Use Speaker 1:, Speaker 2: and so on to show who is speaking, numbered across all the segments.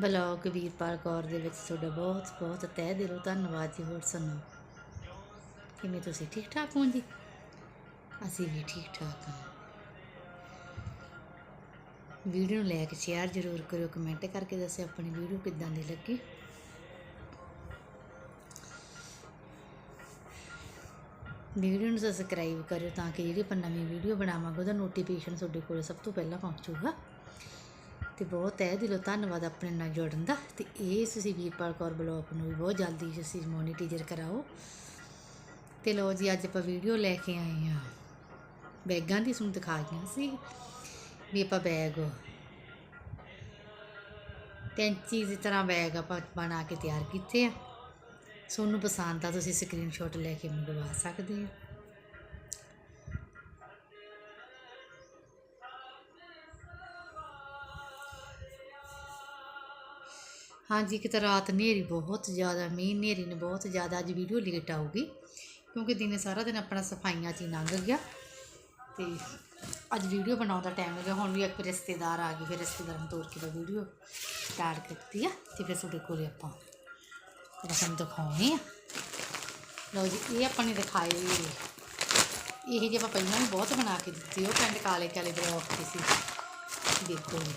Speaker 1: Blog Veerpal Kaur ਦੇ ਵਿੱਚ ਤੁਹਾਡਾ ਬਹੁਤ ਬਹੁਤ ਤਹਿ ਦਿਲੋਂ ਧੰਨਵਾਦ ਜੀ, ਹੋਰ ਸੁਣੋ ਕਿਵੇਂ ਤੁਸੀਂ ਠੀਕ ਠਾਕ ਹੋ ਜੀ? ਅਸੀਂ ਵੀ ਠੀਕ ਠਾਕ ਹਾਂ। ਵੀਡੀਓ ਨੂੰ ਲਾਇਕ ਸ਼ੇਅਰ ਜ਼ਰੂਰ ਕਰਿਓ ਕਮੈਂਟ ਕਰਕੇ ਦੱਸਿਓ ਆਪਣੀ ਵੀਡੀਓ ਕਿੱਦਾਂ ਦੀ ਲੱਗੀ। ਵੀਡੀਓ ਨੂੰ ਸਬਸਕ੍ਰਾਈਬ ਕਰਿਓ ਤਾਂ ਕਿ ਜਿਹੜੀ ਆਪਾਂ ਨਵੀਂ ਵੀਡੀਓ ਬਣਾਵਾਂਗੇ, ਉਹਦਾ ਨੋਟੀਫਿਕੇਸ਼ਨ ਤੁਹਾਡੇ ਕੋਲ ਸਭ ਤੋਂ ਪਹਿਲਾਂ ਪਹੁੰਚੂਗਾ ਤੇ ਬਹੁਤ ਤਹਿ ਦਿਲੋਂ ਧੰਨਵਾਦ ਆਪਣੇ ਨਾਲ ਜੁੜਨ ਦਾ ਤੇ ਇਹ ਤੁਸੀਂ ਵੀਰਪਾਲ ਕੌਰ ਬਲੌਗ ਨੂੰ ਵੀ ਬਹੁਤ ਜਲਦੀ ਤੁਸੀਂ ਮੋਨੀਟਾਈਜ਼ਰ ਕਰਾਓ। ਤੇ ਲੋ ਜੀ, ਅੱਜ ਆਪਾਂ ਵੀਡੀਓ ਲੈ ਕੇ ਆਏ ਆ ਬੈਗਾਂ ਦੀ ਤੁਹਾਨੂੰ ਦਿਖਾਈਆਂ ਸੀ ਵੀ ਆਪਾਂ ਬੈਗ ਟੈਂਚੀ ਦੀ ਤਰ੍ਹਾਂ ਬੈਗ ਆਪਾਂ ਬਣਾ ਕੇ ਤਿਆਰ ਕੀਤੇ ਆ। ਤੁਹਾਨੂੰ ਪਸੰਦ ਆ, ਤੁਸੀਂ ਸਕਰੀਨਸ਼ਾਟ ਲੈ ਕੇ ਮੰਗਵਾ ਸਕਦੇ ਹੋ। ਹਾਂਜੀ, ਇੱਕ ਤਾਂ ਰਾਤ ਹਨੇਰੀ ਬਹੁਤ ਜ਼ਿਆਦਾ ਮੀਂਹ ਹਨੇਰੀ ਨੇ ਬਹੁਤ ਜ਼ਿਆਦਾ, ਅੱਜ ਵੀਡੀਓ ਲੇਟ ਆਊਗੀ, ਕਿਉਂਕਿ ਦਿਨੇ ਸਾਰਾ ਦਿਨ ਆਪਣਾ ਸਫਾਈਆਂ 'ਚ ਹੀ ਲੰਘ ਗਿਆ। ਤੇ ਅੱਜ ਵੀਡੀਓ ਬਣਾਉਣ ਦਾ ਟਾਈਮ ਲੱਗਿਆ ਹੁਣ ਵੀ ਇੱਕ ਰਿਸ਼ਤੇਦਾਰ ਆ ਗਏ, ਫਿਰ ਰਿਸ਼ਤੇਦਾਰ ਨੂੰ ਤੋਰ ਕੇ ਦਾ ਵੀਡੀਓ ਸਟਾਰਟ ਕੀਤੀ ਆ, ਤੇ ਫਿਰ ਤੁਹਾਡੇ ਕੋਲੇ ਆਪਾਂ ਸਾਨੂੰ ਦਿਖਾਉਣੀ ਆ। ਲਓ ਜੀ, ਇਹ ਆਪਾਂ ਨੇ ਦਿਖਾਏ ਇਹ ਜੇ ਆਪਾਂ ਪਹਿਲਾਂ ਵੀ ਬਹੁਤ ਬਣਾ ਕੇ ਦਿੱਤੀ, ਉਹ ਪਿੰਡ ਕਾਲੇ ਕਾਲੇ ਬਲੌਕ ਤੇ ਸੀ। ਦੇਖੋ ਜੀ।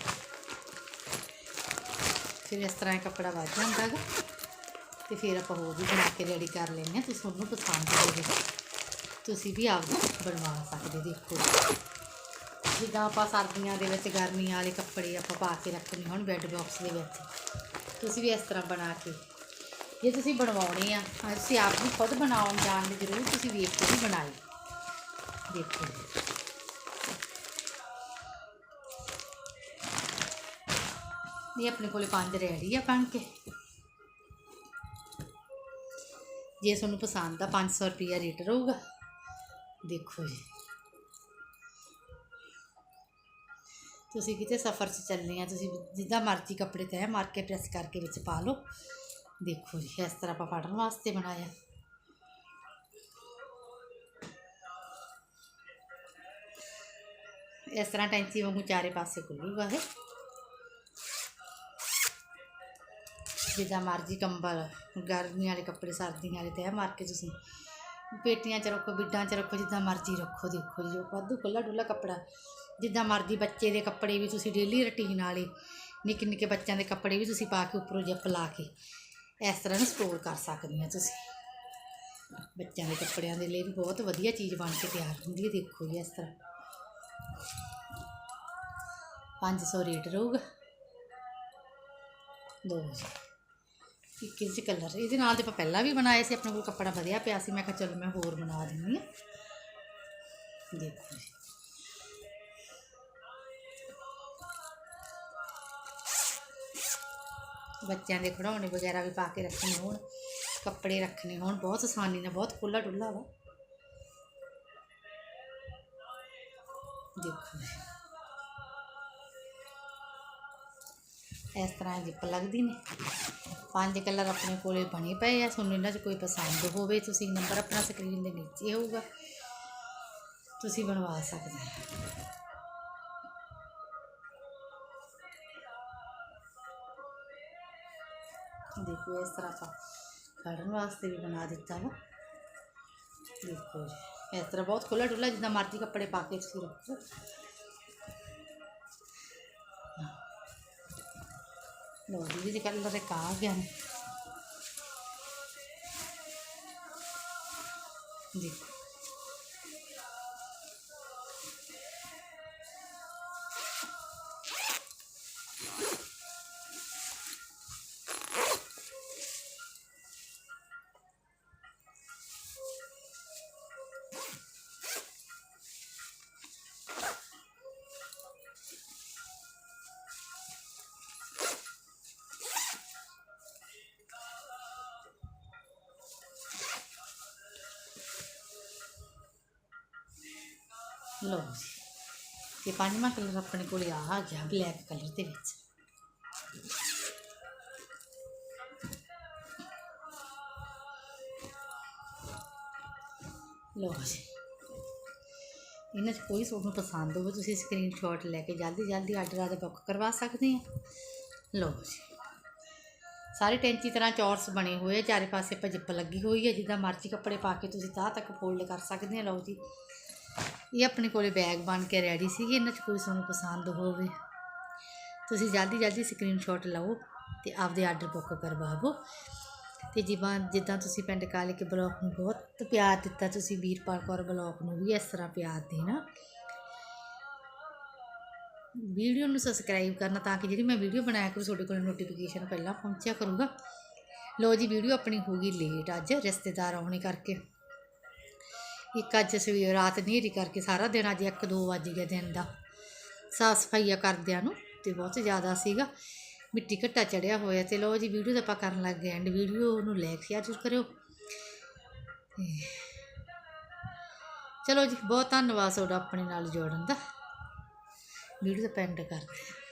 Speaker 1: ਫਿਰ ਇਸ ਤਰ੍ਹਾਂ ਕੱਪੜਾ ਵੱਧ ਜਾਂਦਾ ਗਾ ਤੇ ਫਿਰ ਆਪਾਂ ਹੋਰ ਵੀ ਬਣਾ ਕੇ ਰੈਡੀ ਕਰ ਲੈਂਦੇ ਹਾਂ। ਤੁਸੀਂ ਤੁਹਾਨੂੰ ਪਸੰਦ ਹੋਵੇ ਤੁਸੀਂ ਵੀ ਆਪ ਬਣਵਾ ਸਕਦੇ ਦੇਖੋ। ਜਿੱਦਾਂ ਆਪਾਂ ਸਰਦੀਆਂ ਦੇ ਵਿੱਚ ਗਰਮੀਆਂ ਵਾਲੇ ਕੱਪੜੇ ਆਪਾਂ ਪਾ ਕੇ ਰੱਖਣੇ ਹੁਣ ਬੈੱਡ ਬਾਕਸ ਦੇ ਵਿੱਚ। ਤੁਸੀਂ ਵੀ ਇਸ ਤਰ੍ਹਾਂ ਬਣਾ ਕੇ। ਜੇ ਤੁਸੀਂ ਬਣਵਾਉਣੇ ਆ ਤੁਸੀਂ ਆਪ ਵੀ ਖੁਦ ਬਣਾਉਣ ਜਾਣ ਦੀ ਜ਼ਰੂਰ ਤੁਸੀਂ ਵੇਖ ਕੇ ਵੀ ਬਣਾਈ। ਦੇਖੋ। ਇਹ ਆਪਣੇ ਕੋਲੇ ਪੰਜ ਰੈਡੀ ਆ ਬਣ ਕੇ। ਜੇ ਤੁਹਾਨੂੰ ਪਸੰਦ ਆ 500 ਰੁਪਿਆ ਰੇਟ ਰਹੂਗਾ। ਦੇਖੋ ਜੀ। ਤੁਸੀਂ ਕਿਤੇ ਸਫ਼ਰ 'ਚ ਚੱਲਨੇ ਆ, ਤੁਸੀਂ ਜਿੱਦਾਂ ਮਰਜ਼ੀ ਕੱਪੜੇ ਤੈਅ ਮਾਰ ਕੇ ਪ੍ਰੈਸ ਕਰਕੇ ਵਿੱਚ ਪਾ ਲਓ। ਦੇਖੋ ਜੀ, ਇਸ ਤਰ੍ਹਾਂ ਆਪਾਂ ਫੜਨ ਵਾਸਤੇ ਬਣਾਇਆ। ਇਸ ਤਰ੍ਹਾਂ ਟੈਂਚੀ ਵਾਂਗੂ ਚਾਰੇ ਪਾਸੇ ਖੁੱਲੂਗਾ ਇਹ। ਜਿੱਦਾਂ ਮਰਜ਼ੀ ਕੰਬਲ ਗਰਮੀ ਵਾਲੇ ਕੱਪੜੇ, ਸਰਦੀਆਂ ਵਾਲੇ ਤੈਅ ਮਾਰ ਕੇ ਤੁਸੀਂ। ਪੇਟੀਆਂ 'ਚ ਰੱਖੋ, ਬਿੱਡਾਂ 'ਚ ਰੱਖੋ, ਜਿੱਦਾਂ ਮਰਜ਼ੀ ਰੱਖੋ, ਦੇਖੋ ਜੀ, ਉਹ ਵਾਧੂ ਖੁੱਲਾ ਡੁੱਲਾ ਕੱਪੜਾ। ਜਿੱਦਾਂ ਮਰਜ਼ੀ ਬੱਚੇ ਦੇ ਕੱਪੜੇ ਵੀ ਤੁਸੀਂ ਡੇਲੀ ਰੁਟੀਨ ਵਾਲੇ, ਨਿੱਕੇ ਨਿੱਕੇ ਬੱਚਿਆਂ ਦੇ ਕੱਪੜੇ ਵੀ ਤੁਸੀਂ ਪਾ ਕੇ ਉੱਪਰੋਂ ਜਿੱਪ ਲਾ ਕੇ ਇਸ ਤਰ੍ਹਾਂ ਨੂੰ ਸਟੋਰ ਕਰ ਸਕਦੇ ਹੋ ਤੁਸੀਂ। ਬੱਚਿਆਂ ਦੇ ਕੱਪੜਿਆਂ ਦੇ ਲਈ ਵੀ ਬਹੁਤ ਵਧੀਆ ਚੀਜ਼ ਬਣ ਕੇ ਤਿਆਰ ਹੁੰਦੀ ਹੈ, ਦੇਖੋ ਜੀ ਇਸ ਤਰ੍ਹਾਂ। 500 ਰੇਟ ਰਹੂਗਾ। ਦੋ ਇੱਕ ਇੰਚ ਕਲਰ। ਇਹਦੇ ਨਾਲ ਤੇ ਆਪਾਂ ਪਹਿਲਾਂ ਵੀ ਬਣਾਏ ਸੀ, ਆਪਣੇ ਕੋਲ ਕੱਪੜਾ ਵਧਿਆ ਪਿਆ ਸੀ। ਮੈਂ ਕਿਹਾ ਚਲੋ ਮੈਂ ਹੋਰ ਬਣਾ ਦਿੰਦੀ ਹਾਂ। ਦੇਖੋ ਜੀ। ਬੱਚਿਆਂ ਦੇ ਖਿਡੌਣੇ ਵਗੈਰਾ ਵੀ ਪਾ ਕੇ ਰੱਖਣੇ ਹੋਣ, ਕੱਪੜੇ ਰੱਖਣੇ ਹੋਣ, ਬਹੁਤ ਆਸਾਨੀ ਨਾਲ, ਬਹੁਤ ਖੁੱਲਾ ਡੁੱਲਾ ਵਾ। ਦੇਖੋ ਇਸ ਤਰ੍ਹਾਂ ਜਿੱਪ ਲੱਗਦੀ ਨੇ ਪੰਜ ਕਲਰ ਆਪਣੇ ਕੋਲੇ ਬਣੇ ਪਏ ਆ ਤੁਹਾਨੂੰ ਇਹਨਾਂ 'ਚ ਕੋਈ ਪਸੰਦ ਹੋਵੇ ਤੁਸੀਂ ਨੰਬਰ ਆਪਣਾ ਸਕਰੀਨ ਦੇ ਨੀਚੇ ਹੋਊਗਾ ਤੁਸੀਂ ਬਣਵਾ ਸਕਦੇ ਹੋ ਦੇਖੋ ਇਸ ਤਰ੍ਹਾਂ ਆਪਾਂ ਖੜਨ ਵਾਸਤੇ ਵੀ ਬਣਾ ਦਿੱਤਾ ਵਾ ਦੇਖੋ ਜੀ ਇਸ ਤਰ੍ਹਾਂ ਬਹੁਤ ਖੁੱਲਾ ਡੁੱਲਾ ਜਿੱਦਾਂ ਮਰਜ਼ੀ ਕੱਪੜੇ ਪਾ ਕੇ ਤੁਸੀਂ ਲੋ ਜੀ ਜੀ ਕਲਰ ਇੱਕ ਆ ਗਿਆ ਦੇਖੋ। ਲਓ। ਜੀ ਇਹ ਪੰਜਵਾਂ ਕਲਰ ਆਪਣੇ ਕੋਲ ਆ ਆ ਗਿਆ ਬਲੈਕ ਕਲਰ ਦੇ ਵਿੱਚ। ਲਓ ਜੀ। ਇਹਨਾਂ 'ਚ ਕੋਈ ਤੁਹਾਨੂੰ ਪਸੰਦ ਹੋਵੇ, ਤੁਸੀਂ ਸਕਰੀਨਸ਼ਾਟ ਲੈ ਕੇ ਜਲਦੀ ਜਲਦੀ ਆਰਡਰ ਆਦੇ ਬੁੱਕ ਕਰਵਾ ਸਕਦੇ ਆ। ਲਓ ਜੀ। ਸਾਰੇ ਟੈਂਚੀ ਤਰ੍ਹਾਂ ਚੌਰਸ ਬਣੇ ਹੋਏ ਆ, ਚਾਰੇ ਪਾਸੇ ਆਪਾਂ ਲੱਗੀ ਹੋਈ ਹੈ ਜਿੱਦਾਂ ਮਰਜ਼ੀ ਕੱਪੜੇ ਪਾ ਕੇ ਤੁਸੀਂ ਤਾਂ ਤੱਕ ਫੋਲਡ ਕਰ ਸਕਦੇ ਆ। ਲਓ ਜੀ। ਇਹ ਆਪਣੇ ਕੋਲੇ ਬੈਗ ਬਣ ਕੇ ਰੈਡੀ ਸੀਗੇ, ਇਹਨਾਂ 'ਚ ਕੋਈ ਤੁਹਾਨੂੰ ਪਸੰਦ ਹੋਵੇ। ਤੁਸੀਂ ਜਲਦੀ ਜਲਦੀ ਸਕਰੀਨਸ਼ਾਟ ਲਓ ਤੇ ਆਪਦੇ ਆਰਡਰ ਬੁੱਕ ਕਰਵਾਵੋ। ਤੇ ਜਿਵੇਂ ਜਿੱਦਾਂ ਤੁਸੀਂ ਪਿੰਡ ਕਾਲੇ ਕੇ ਬਲੌਗ ਨੂੰ ਬਹੁਤ ਪਿਆਰ ਦਿੱਤਾ, ਤੁਸੀਂ ਵੀਰਪਾਲ ਕੌਰ ਬਲੌਗ ਨੂੰ ਵੀ ਇਸ ਤਰ੍ਹਾਂ ਪਿਆਰ ਦੇਣਾ। ਵੀਡੀਓ ਨੂੰ ਸਬਸਕ੍ਰਾਈਬ ਕਰਨਾ ਤਾਂ ਕਿ ਜਿਹੜੀ ਮੈਂ ਵੀਡੀਓ ਬਣਾਇਆ ਕਰੂ, ਤੁਹਾਡੇ ਕੋਲ ਨੋਟੀਫਿਕੇਸ਼ਨ ਪਹਿਲਾਂ ਪਹੁੰਚਿਆ ਕਰੂਗਾ। ਲੋ ਜੀ, ਵੀਡੀਓ ਆਪਣੀ ਹੋ ਗਈ ਲੇਟ ਅੱਜ, ਰਿਸ਼ਤੇਦਾਰ ਆਉਣੇ ਕਰਕੇ। ਇੱਕ ਅੱਜ ਸਵੇਰ ਰਾਤ ਹਨੇਰੀ ਕਰਕੇ ਸਾਰਾ ਦਿਨ ਅੱਜ 1-2 ਵੱਜ ਗਿਆ ਦਿਨ ਦਾ। ਸਾਫ਼ ਸਫਾਈਆ ਕਰਦਿਆਂ ਨੂੰ ਤੇ ਬਹੁਤ ਜ਼ਿਆਦਾ ਸੀਗਾ। ਮਿੱਟੀ ਘੱਟਾ ਚੜਿਆ ਹੋਇਆ ਤੇ ਲੋ ਜੀ ਵੀਡੀਓ ਦਾ ਆਪਾਂ ਕਰਨ ਲੱਗ ਗਏ ਐਂਡ। ਵੀਡੀਓ ਨੂੰ ਲਾਈਕ, ਸ਼ੇਅਰ ਜ਼ਰੂਰ ਕਰਿਓ। ਤੇ ਚਲੋ ਜੀ, ਬਹੁਤ ਧੰਨਵਾਦ ਤੁਹਾਡਾ ਆਪਣੇ ਨਾਲ ਜੋੜਨ ਦਾ। ਵੀਡੀਓ ਦਾ ਪੈਂਡ ਕਰਦੇ ਹਾਂ